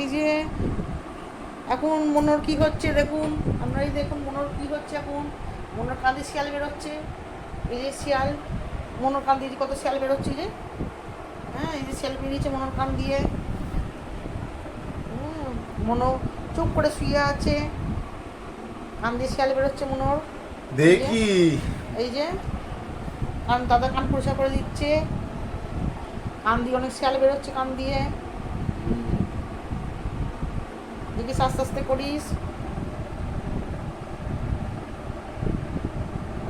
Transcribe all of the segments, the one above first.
এই যে এখন মনোর কি হচ্ছে দেখুন আপনারাই দেখুন মনোর কি হচ্ছে এখন মনোর কাঁধে শিয়াল বেরোচ্ছে। এই যে শিয়াল মনোর কান দিয়ে কত শিয়াল বেরোচ্ছে যে হ্যাঁ এই যে শিয়াল বেরিয়েছে মনোর কান দিয়ে মনো চুপ করে শুয়ে আছে। কান দিয়ে শিয়াল বেরোচ্ছে মনোর। দেখি। এই যে কান দাদা কান পরিষ্কার করে দিচ্ছে। কান দিয়ে অনেক শিয়াল বেরোচ্ছে কান দিয়ে। দেখিস আস্তে আস্তে করিস।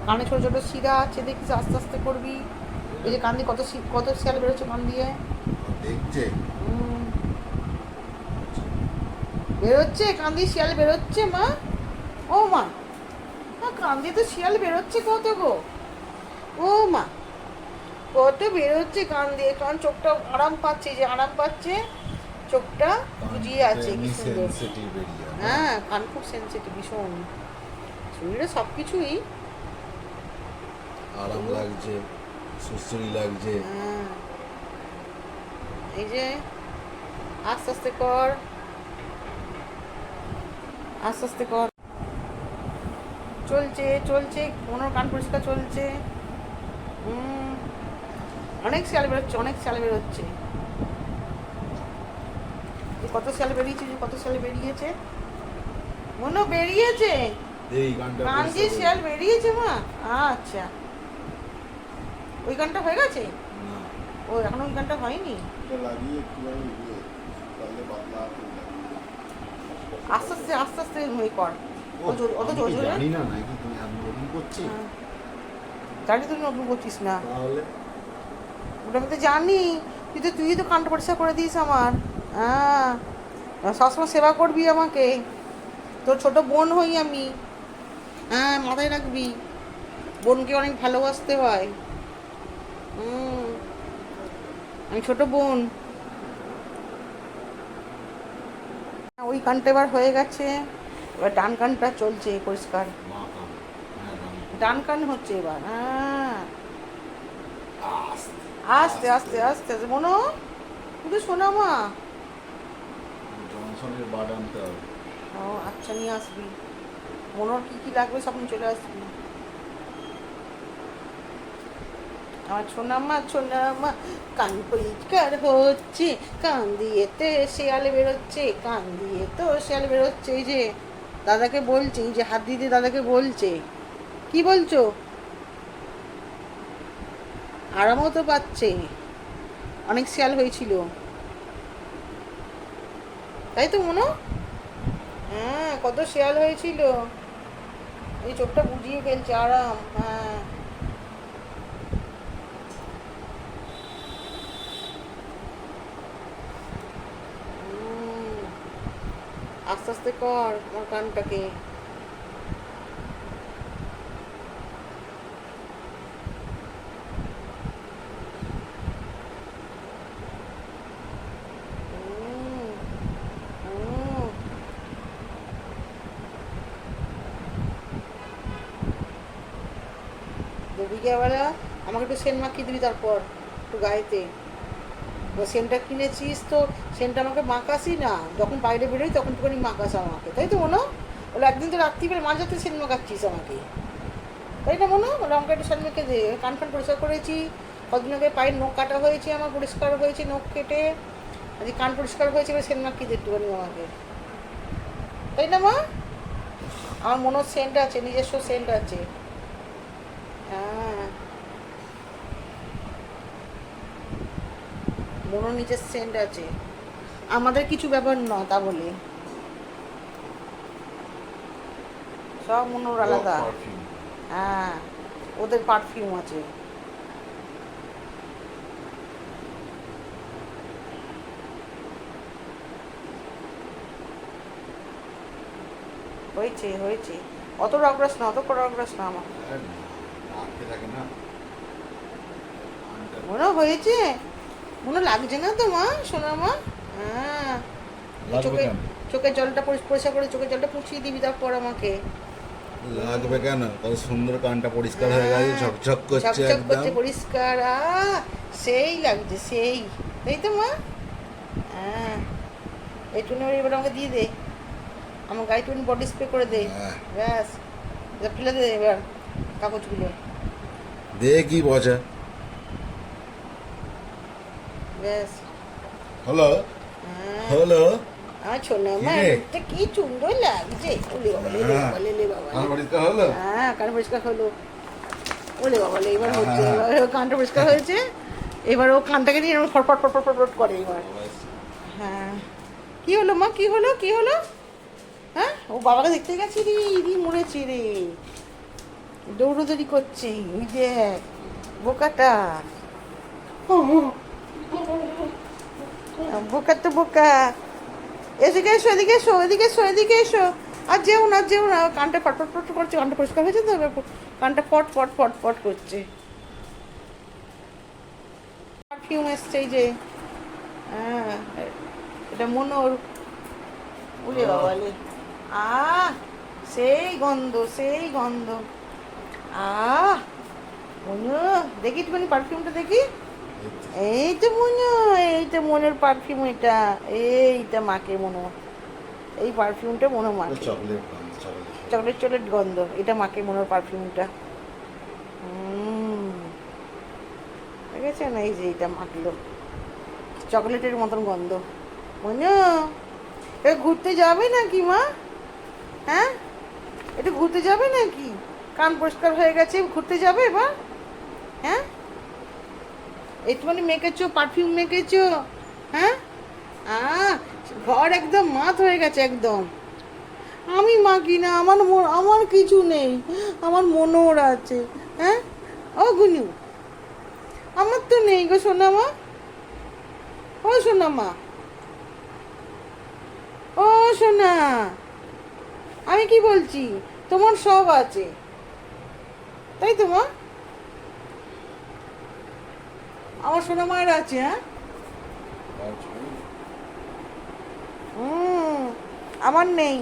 কানে ছোট ছোট শিরা আছে দেখিস আস্তে আস্তে করবি। এই যে কান দিয়ে কত কত শিয়াল বেরোচ্ছে কান দিয়ে। দেখছে। বেরোচ্ছে? কান দিয়ে শিয়াল বেরোচ্ছে মা? ও মা। মা কান দিয়ে তো শিয়াল বেরোচ্ছে কত গো? ও মা। কত বেরোচ্ছে কান দিয়ে? কারণ চোখটা আরাম পাচ্ছে যে আরাম পাচ্ছে। চোখটা বুঝিয়ে আছে কি সুন্দর। এরিয়া হ্যাঁ। কান খুব সেন্সিটিভ ভীষণ। শরীরে সব কিছুই আরাম লাগছে সুশ্রী লাগছে। হ্যাঁ। এই যে আস্তে আস্তে কর। আস্তে আস্তে কর। চলছে চলছে কোনো কান পরিষ্কার চলছে। হুম অনেক শিয়াল বেরোচ্ছে অনেক শিয়াল বেরোচ্ছে। কত শিয়াল বেরিয়েছে যে কত শিয়াল বেরিয়েছে? মনে বেরিয়েছে? এই গানটা দিয়ে শিয়াল বেরিয়েছে মা? আচ্ছা। ওই গানটা হয়ে গেছে? ও এখন ওই গানটা হয়নি? করে আস্তে আস্তে আস্তে আস্তে ওই কর। ও, অত জোর- জোর? জানি না নাকি তুমি আমি নতুন করছি হ্যাঁ। জানি তুই নতুন করছিস না। তাহলে? ওটা আমি তো জানি। তুই তো তুই তো কানটা পরিষ্কার করে দিস আমার। হ্যাঁ। সবসময় সেবা করবি আমাকে। তোর ছোট বোন হই আমি। হ্যাঁ মাথায় রাখবি। বোনকে অনেক ভালোবাসতে হয়। হুম। আমি ছোট বোন। ওই কানটা এবার হয়ে গেছে। এবার ডান কানটা চলছে, পরিষ্কার। হ্যাঁ ডান কান হচ্ছে এবার হ্যাঁ। আস্তে আস্তে আস্তে আস্তে মনো কিন্তু শোনা মা। জনসনের বাড আনতে ও আচ্ছা নিয়ে আসবি। মনোর কি কি লাগবে সব নিয়ে চলে আসবি। আমার সোনামা সোনামা, কান পরিষ্কার হচ্ছে। কান দিয়ে শেয়াল বেরোচ্ছে। কান দিয়ে তো শেয়াল বেরোচ্ছে। এই যে, দাদাকে বলছে, এই যে হাত দিতে দাদাকে বলছে। কি বলছো? আরামও তো পাচ্ছে। অনেক শেয়াল হয়েছিল। তাই তো মনো? হ্যাঁ কত শেয়াল হয়েছিল। এই চোখটা বুঝিয়ে ফেলছে, আরাম হ্যাঁ। আস্তে আস্তে কর আমার কানটাকে হুম। হুম। বিকেলবেলা আমাকে একটু সেন্ট মাখিয়ে দিবি তারপর, একটু গায়েতে। এবার সেন্টটা কিনেছিস তো, সেন্টটা আমাকে মাখাসি না। যখন বাইরে বেরোই তখন একটুখানি মাখাস আমাকে, তাই তো মনো? বলে একদিন তো রাত্রিবেলা মাঝরাতে সেন্ট মাখাচ্ছিস আমাকে। তাই না মনো? বলে আমাকে একটু সেন্ট মেখে দে। কান ফান পরিষ্কার করেছি। কদিন আগে পায়ের নখ কাটা হয়েছে, আমার পরিষ্কার হয়েছে নখ কেটে। আজকে কান পরিষ্কার হয়েছে, এবার সেন্ট মাখিয়ে দে একটুখানি আমাকে। তাই না মা? আমার মনোর সেন্ট আছে, নিজস্ব সেন্ট আছে হ্যাঁ মনো নিজের সেন্ট আছে। আমাদের কিছু ব্যাপার না তা বলে। সব মনোর আলাদা। হ্যাঁ ওদের পারফিউম আছে। হয়েছে হয়েছে। অত রগ্রাস না অত রগ্রাস না আমার মনে হয়েছে। মনে লাগছে না তো মা সোনা মা? হ্যাঁ। চোখে চোখের জলটা পরিষ্কার করে চোখের জলটা পুছিয়ে দিবি তারপর আমাকে। লাগবে কেন? কত সুন্দর কানটা পরিষ্কার হয়ে গেছে হ্যাঁ, ঝকঝক করছে একদম। পরিষ্কার। সেই লাগছে সেই। তাই তো মা। হ্যাঁ। একটুখানি এবার আমাকে দিয়ে দে। আমার গাড়ি একটুখানি বডি স্প্রে করে দে। হ্যাঁ। ব্যাস। ফেলে দে এবার কাগজগুলো। দে কি বজা ব্যাস হলো হ্যাঁ। হলো আমার ছোনা কি মা রে? এটা কি সুন্দর লাগছে? ওলে বাবা লে বাবা লে লে বাবা। আমার বাড়িতে হলো? হ্যাঁ কান পরিষ্কার হলো। ওলে বাবা এবার হচ্ছে হ্যাঁ। এবার ও কানটা পরিষ্কার হয়েছে। এবার ও কানটাকে নিয়ে এরকম ফটফট ফটফট ফটফট করে এবার। হ্যাঁ। কি হলো মা? কি হলো? কি হলো? হ্যাঁ? ও বাবাকে দেখতে গেছি রে ইদি মরেছে রে। দৌড়দৌড়ি করছে ওই দেখ বোকাটা। বোকা তো বোকা। এদিকে এসো এদিকে এসো এদিকে এসো এদিকে এসো। আর যেও না যেও না কানটা ফট ফট ফট করছে কানটা পরিষ্কার হয়েছে তো? কানটা ফট ফট ফট ফট করছে। পারফিউম এসছে এই যে। হ্যাঁ এটা মনোর। উলে বাবালে আহ সেই গন্ধ সেই গন্ধ। আহ মনু দেখি একটুখানি পারফিউমটা দেখি। এই তো মনে। এইটা মনের পারফিউম এটা এইটা মাকে মনে এই পারফিউমটা মনে মাকে। Chocolate chocolate chocolate. গন্ধ এটা মাকে মনের পারফিউমটা দেখেছেন? এই যে এইটা মাখলো। চকলেটের মতন গন্ধ। মনে এ ঘুরতে যাবে নাকি মা? হ্যাঁ? একটু ঘুরতে যাবে নাকি? কান পরিষ্কার হয়ে গেছে ঘুরতে যাবে এবার? হ্যাঁ? একটুখানি মেখেছো পারফিউম মেখেছো? হ্যাঁ? আহ, ঘর একদম মাত হয়ে গেছে একদম। আমি মাখি না? আমার আমার কিছু নেই। আমার মনোর আছে। হ্যাঁ? ও গুনু, আমার তো নেই গো সোনা মা ও সোনা মা ও সোনা, আমি কি বলছি? তোমার সব আছে। তাই তো মা আমার সোনা মায়ের আছে হ্যাঁ? হুম আমার নেই।